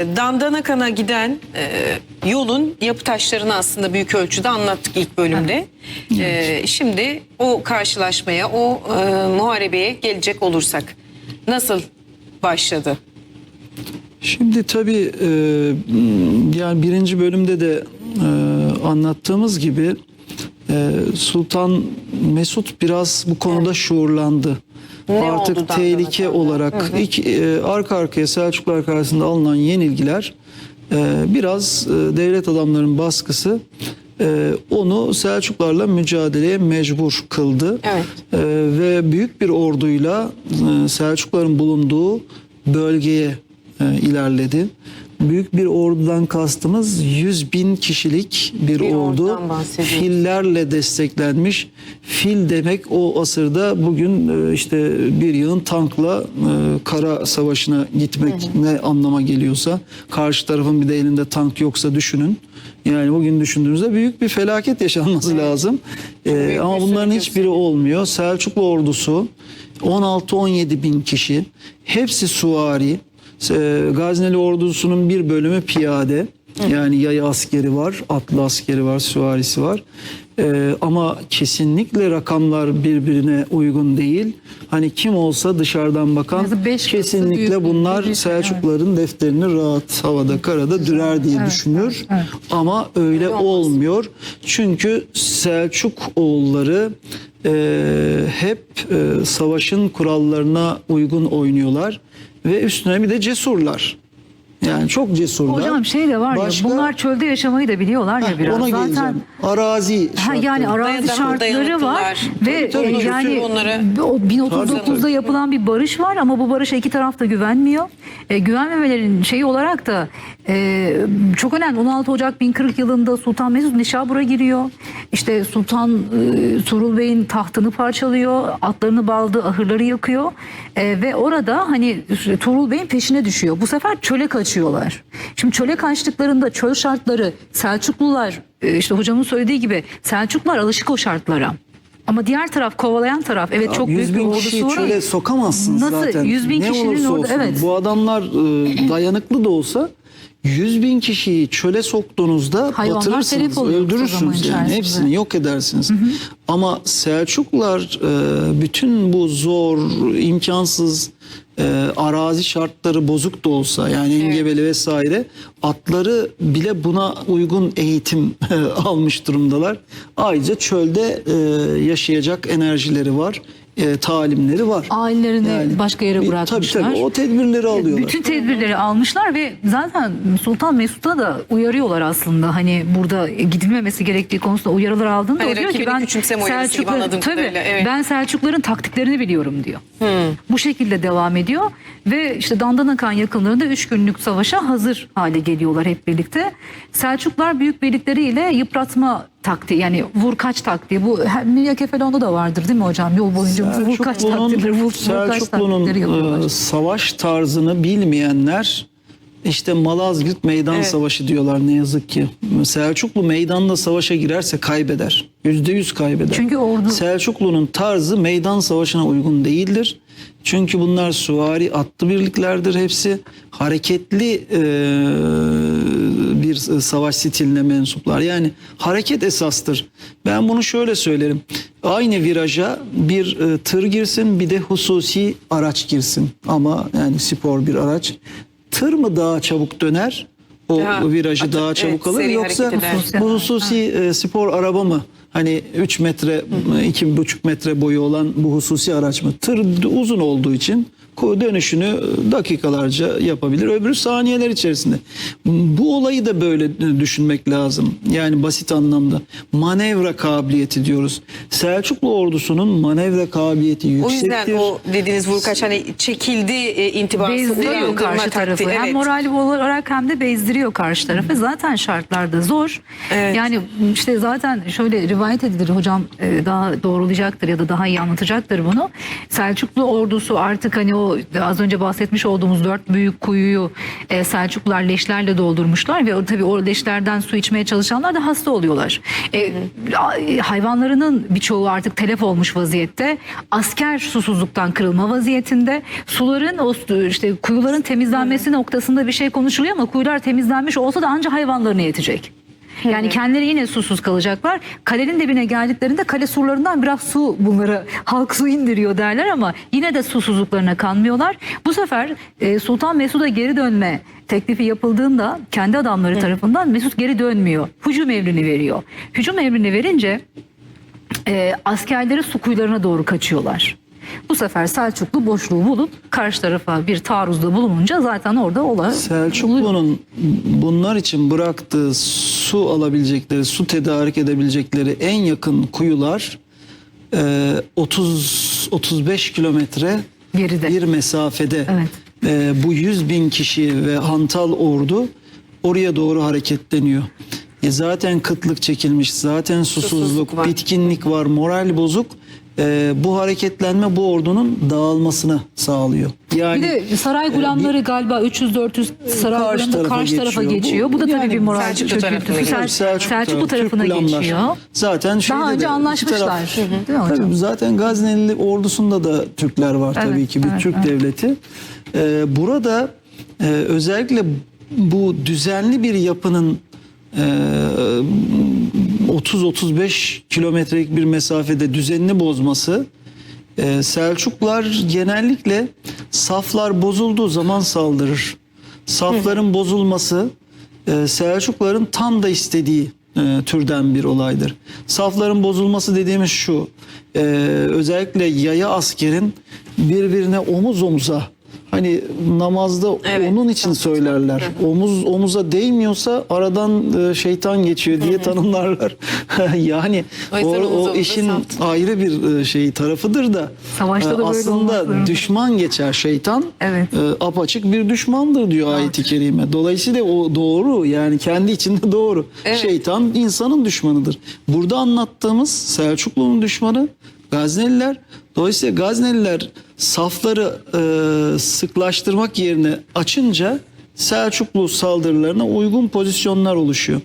Dandanakan'a giden e, yolun yapı taşlarını aslında büyük ölçüde anlattık ilk bölümde. E, şimdi o karşılaşmaya, o e, muharebeye gelecek olursak nasıl başladı? Şimdi tabii e, yani birinci bölümde de e, anlattığımız gibi e, Sultan Mesut biraz bu konuda şuurlandı. Ne Artık tehlike olarak iki, e, arka arkaya Selçuklular karşısında alınan yenilgiler e, biraz e, devlet adamlarının baskısı e, onu Selçuklarla mücadeleye mecbur kıldı. Evet. E, ve büyük bir orduyla e, Selçukların bulunduğu bölgeye e, ilerledi. Büyük bir ordudan kastımız 100 bin kişilik bir, Bir ordu. Fillerle desteklenmiş. Fil demek o asırda bugün e, işte bir yığın tankla e, kara savaşına gitmek ne anlama geliyorsa karşı tarafın bir de elinde tank yoksa düşünün. Yani bugün düşündüğünüzde büyük bir felaket yaşanması lazım. E, büyük ama bunların hiçbiri olmuyor. Selçuklu ordusu 16-17 bin kişi. Hepsi suvari. E, Gazneli ordusunun bir bölümü piyade. Yani yaya askeri var, atlı askeri var, süvarisi var. E, ama kesinlikle rakamlar birbirine uygun değil. Hani kim olsa dışarıdan bakan beş kesinlikle büyük bunlar bir- Selçukluların defterini rahat havada karada dürer diye düşünür. evet. Ama öyle olmuyor. Çünkü Selçuk oğulları e, hep e, savaşın kurallarına uygun oynuyorlar ve üstüne bir de cesurlar. Yani çok cesurlar. Hocam şey de var Başka- ya bunlar çölde yaşamayı da biliyorlar ya Heh, biraz. ona Zaten geleceğim. Arazi Ha, şartları. yani arazi Dayan- şartları var Tabii, ve tabii, e, kültür yani onları o 1039'da yapılan bir barış var ama bu barışa iki taraf da güvenmiyor. E, güvenmemelerin şeyi olarak da e, çok önemli 16 Ocak 1040 yılında Sultan Mesut Nişabur'a giriyor. İşte Sultan e, Tuğrul Bey'in tahtını parçalıyor, atlarını baldı, ahırları yakıyor E, ve orada hani Tuğrul Bey'in peşine düşüyor. Bu sefer çöle kaçıyorlar. Şimdi çöle kaçtıklarında çöl şartları Selçuklular e, işte hocamın söylediği gibi Selçuklular alışık o şartlara. Ama diğer taraf kovalayan taraf evet çok 100 büyük bir ordusu var. çöle sokamazsınız Nasıl? zaten. 100 bin ne kişinin olursa orada- olsun. evet. Bu adamlar e, dayanıklı da olsa 100 bin kişiyi çöle soktuğunuzda Hayvanlar batırırsınız, öldürürsünüz yani. hepsini yok edersiniz. Ama Selçuklular e, bütün bu zor, imkansız e, arazi şartları bozuk da olsa yani engebeli vesaire atları bile buna uygun eğitim almış durumdalar. Ayrıca çölde e, yaşayacak enerjileri var, e, talimleri var. Ailelerini Yani başka yere bir- bırakmışlar. Tabii tabii o tedbirleri alıyorlar. Bütün tedbirleri almışlar ve zaten Sultan Mesut'a da uyarıyorlar aslında. Hani burada gidilmemesi gerektiği konusunda uyarılar aldığında Hani o diyor ki rakibini ben küçümseme uyarısı gibi Selçuklu anladığım tabii kadarıyla, evet. ben Selçukların taktiklerini biliyorum diyor. Bu şekilde devam ediyor ve işte Dandanakan yakınlarında 3 günlük savaşa hazır hale geliyorlar hep birlikte. Selçuklar büyük birlikleriyle yıpratma taktiği yani vur kaç taktiği bu Mirya Kefelon'da da vardır değil mi hocam? Yol boyunca vur kaç taktikleri vur, vur kaç Selçuklu'nun taktikleri yapıyorlar. e, savaş tarzını bilmeyenler işte Malazgirt meydan Evet. savaşı diyorlar ne yazık ki. Selçuklu meydanda savaşa girerse kaybeder. Yüzde yüz kaybeder. Çünkü ordu- Selçuklu'nun tarzı meydan savaşına uygun değildir. Çünkü bunlar süvari atlı birliklerdir hepsi. Hareketli e, bir savaş stiline mensuplar. Yani hareket esastır. Ben bunu şöyle söylerim. Aynı viraja bir e, tır girsin bir de hususi araç girsin. Ama yani spor bir araç. Tır mı daha çabuk döner? O Daha- virajı Atı- daha çabuk evet, alır yoksa bu hususi e, spor araba mı? Hani 3 metre, iki buçuk metre boyu olan bu hususi araç mı? Tır uzun olduğu için dönüşünü dakikalarca yapabilir. Öbürü saniyeler içerisinde. Bu olayı da böyle düşünmek lazım. Yani basit anlamda. Manevra kabiliyeti diyoruz. Selçuklu ordusunun manevra kabiliyeti O yüksektir. yüzden o dediğiniz vurkaç hani çekildi e, intibası Bezdiriyor karşı tarafı. taktiği. Hem Evet. moral olarak hem de bezdiriyor. karşı tarafı. Zaten şartlarda zor. Evet. Yani işte zaten şöyle rivayet edilir hocam e, daha doğrulayacaktır ya da daha iyi anlatacaktır bunu. Selçuklu ordusu artık hani o az önce bahsetmiş olduğumuz dört büyük kuyuyu e, Selçuklular leşlerle doldurmuşlar ve tabii o leşlerden su içmeye çalışanlar da hasta oluyorlar. E, hayvanlarının birçoğu artık telef olmuş vaziyette. Asker susuzluktan kırılma vaziyetinde. Suların o işte kuyuların temizlenmesi noktasında bir şey konuşuluyor ama kuyular temizlenmiş olsa da anca hayvanlarına yetecek. Yani kendileri yine susuz kalacaklar. Kalenin dibine geldiklerinde kale surlarından biraz su bunlara halk su indiriyor derler ama yine de susuzluklarına kanmıyorlar. Bu sefer e, Sultan Mesud'a geri dönme teklifi yapıldığında kendi adamları tarafından Mesut geri dönmüyor. Hücum emrini veriyor. Hücum emrini verince e, askerleri su kuyularına doğru kaçıyorlar. Bu sefer Selçuklu boşluğu bulup karşı tarafa bir taarruzda bulununca zaten orada olay Selçuklu'nun bunlar için bıraktığı su alabilecekleri, su tedarik edebilecekleri en yakın kuyular e, 30 35 kilometre Geride. bir mesafede. Evet. E, bu 100 bin kişi ve hantal ordu oraya doğru hareketleniyor. E, zaten kıtlık çekilmiş, zaten susuzluk, Susuzluk var. bitkinlik var, moral bozuk. E, bu hareketlenme bu ordunun dağılmasını sağlıyor. Yani Bir de saray gulamları galiba 300-400 saray Karşı gulamı da tarafa karşı tarafa geçiyor. geçiyor. Bu- Bu, da tabii yani bir moral Selçuklu çöküntüsü. tarafına Sel- geçiyor. Selçuklu, tarafı, tarafına Türk geçiyor. Zaten Daha de önce iki anlaşmışlar. taraf- Değil mi hocam? Tabii zaten Gazneli ordusunda da Türkler var tabii Evet, ki bir evet, Türk evet. devleti. Ee, burada e, özellikle bu düzenli bir yapının e, 30-35 kilometrelik bir mesafede düzenini bozması e, Selçuklar genellikle saflar bozulduğu zaman saldırır. Safların bozulması e, Selçukların tam da istediği e, türden bir olaydır. Safların bozulması dediğimiz şu. e, özellikle yaya askerin birbirine omuz omuza hani namazda Evet. onun için söylerler. Omuz omuza değmiyorsa aradan e, şeytan geçiyor diye tanımlarlar. yani O o, o işin saf. ayrı bir e, şey tarafıdır da Savaşta da e, böyle olması aslında lazım. düşman geçer şeytan Evet. apaçık bir düşmandır diyor ayet-i kerime. Dolayısıyla o doğru yani kendi içinde doğru. Evet. Şeytan insanın düşmanıdır. Burada anlattığımız Selçuklu'nun düşmanı Gazneliler. Dolayısıyla Gazneliler safları e, sıklaştırmak yerine açınca Selçuklu saldırılarına uygun pozisyonlar oluşuyor.